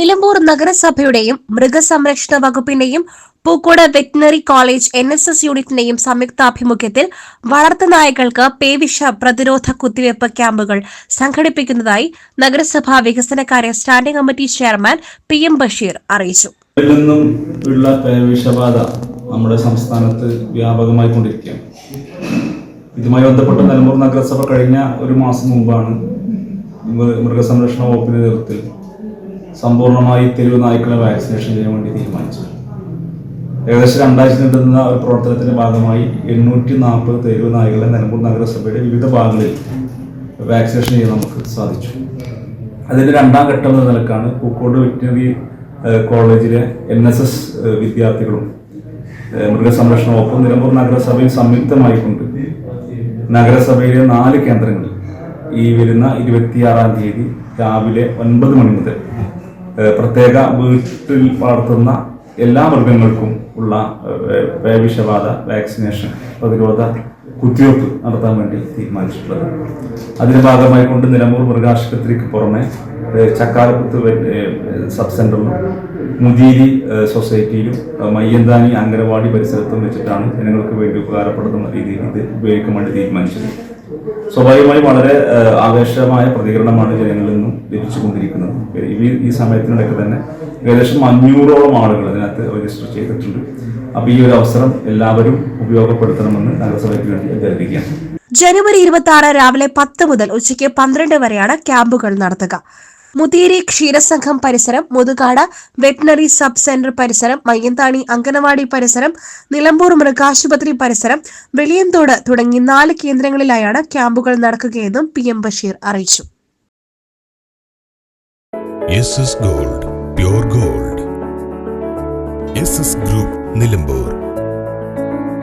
നിലമ്പൂർ നഗരസഭയുടെയും മൃഗസംരക്ഷണ വകുപ്പിന്റെയും Pookode veterinary college N S S യൂണിറ്റിന്റെയും സംയുക്താഭിമുഖ്യത്തിൽ വളർത്തുനായകൾക്ക് പേവിഷ പ്രതിരോധ കുത്തിവയ്പ് ക്യാമ്പുകൾ സംഘടിപ്പിക്കുന്നതായി നഗരസഭാ വികസനകാര്യ standing committee chairman P M Basheer അറിയിച്ചു. നമ്മുടെ സംസ്ഥാനത്ത് വ്യാപകമായി കൊണ്ടിരിക്കുകയാണ്. ഇതുമായി ബന്ധപ്പെട്ട് നിലമ്പൂർ നഗരസഭ കഴിഞ്ഞ ഒരു മാസം മുമ്പാണ് മൃഗസംരക്ഷണ വകുപ്പിന്റെ നേതൃത്വത്തിൽ സമ്പൂർണമായി തെരുവ് നായ്ക്കളെ വാക്സിനേഷൻ ചെയ്യാൻ വേണ്ടി തീരുമാനിച്ചു ഏകദേശം രണ്ടാഴ്ച നീണ്ടുന്ന ഒരു പ്രവർത്തനത്തിന്റെ ഭാഗമായി എണ്ണൂറ്റി നാൽപ്പത് തെരുവ് നായ്ക്കളെ നിലമ്പൂർ നഗരസഭയുടെ വിവിധ ഭാഗങ്ങളിൽ വാക്സിനേഷൻ ചെയ്യാൻ നമുക്ക് സാധിച്ചു. അതിന്റെ രണ്ടാം ഘട്ടം എന്ന നിലക്കാണ് പൂക്കോട് വെറ്റിനറി കോളേജിലെ എൻ എസ് എസ് വിദ്യാർത്ഥികളും മൃഗസംരക്ഷണ വകുപ്പും നിലമ്പൂർ നഗരസഭയും സംയുക്തമായിക്കൊണ്ട് നഗരസഭയിലെ നാല് കേന്ദ്രങ്ങളിൽ ഈ വരുന്ന ഇരുപത്തിയാറാം തീയതി രാവിലെ ഒൻപത് മണി മുതൽ പ്രത്യേക വീട്ടിൽ വളർത്തുന്ന എല്ലാ മൃഗങ്ങൾക്കും ഉള്ള വേവിഷബാധ വാക്സിനേഷൻ പ്രതിരോധ കുത്തിവയ്പ്പ് നടത്താൻ വേണ്ടി തീരുമാനിച്ചിട്ടുള്ളത്. അതിന്റെ ഭാഗമായി കൊണ്ട് നിലമ്പൂർ മൃഗാശുപത്രിക്ക് പുറമെ ചക്കാലപ്പുത്ത് സബ് സെന്ററിലും മുതിരി സൊസൈറ്റിയിലും മയ്യന്താനി അംഗനവാടി പരിസരത്തും വെച്ചിട്ടാണ് ജനങ്ങൾക്ക് വേണ്ടി ഉപകാരപ്പെടുന്ന രീതിയിൽ ഇത് ഉപയോഗിക്കാൻ വേണ്ടി തീരുമാനിച്ചത്. സ്വാഭാവികമായി വളരെ ആവേശമായ പ്രതികരണമാണ് ജനങ്ങളിൽ നിന്നും ലഭിച്ചുകൊണ്ടിരിക്കുന്നത്. ഈ ഈ സമയത്തിനിടയ്ക്ക് തന്നെ ഏകദേശം അഞ്ഞൂറോളം ആളുകൾ അതിനകത്ത് രജിസ്റ്റർ ചെയ്തിട്ടുണ്ട്. അപ്പൊ ഈ ഒരു അവസരം എല്ലാവരും ഉപയോഗപ്പെടുത്തണമെന്ന് നഗരസഭയ്ക്ക് വേണ്ടി അഭ്യർത്ഥിക്കുകയാണ് ജനുവരി ഇരുപത്തി ആറ് രാവിലെ പത്ത് മുതൽ ഉച്ചയ്ക്ക് പന്ത്രണ്ട് വരെയാണ് ക്യാമ്പുകൾ നടത്തുക. മുതിരി ക്ഷീരസംഘം പരിസരം മുതുകാട് വെറ്റിനറി സബ് സെന്റർ പരിസരം മയ്യന്താണി അങ്കനവാടി പരിസരം നിലമ്പൂർ മൃഗാശുപത്രി പരിസരം വെളിയന്തോട് തുടങ്ങി നാല് കേന്ദ്രങ്ങളിലായാണ് ക്യാമ്പുകൾ നടക്കുകയെന്നും പി എം ബഷീർ അറിയിച്ചു. Gold gold group Nilambur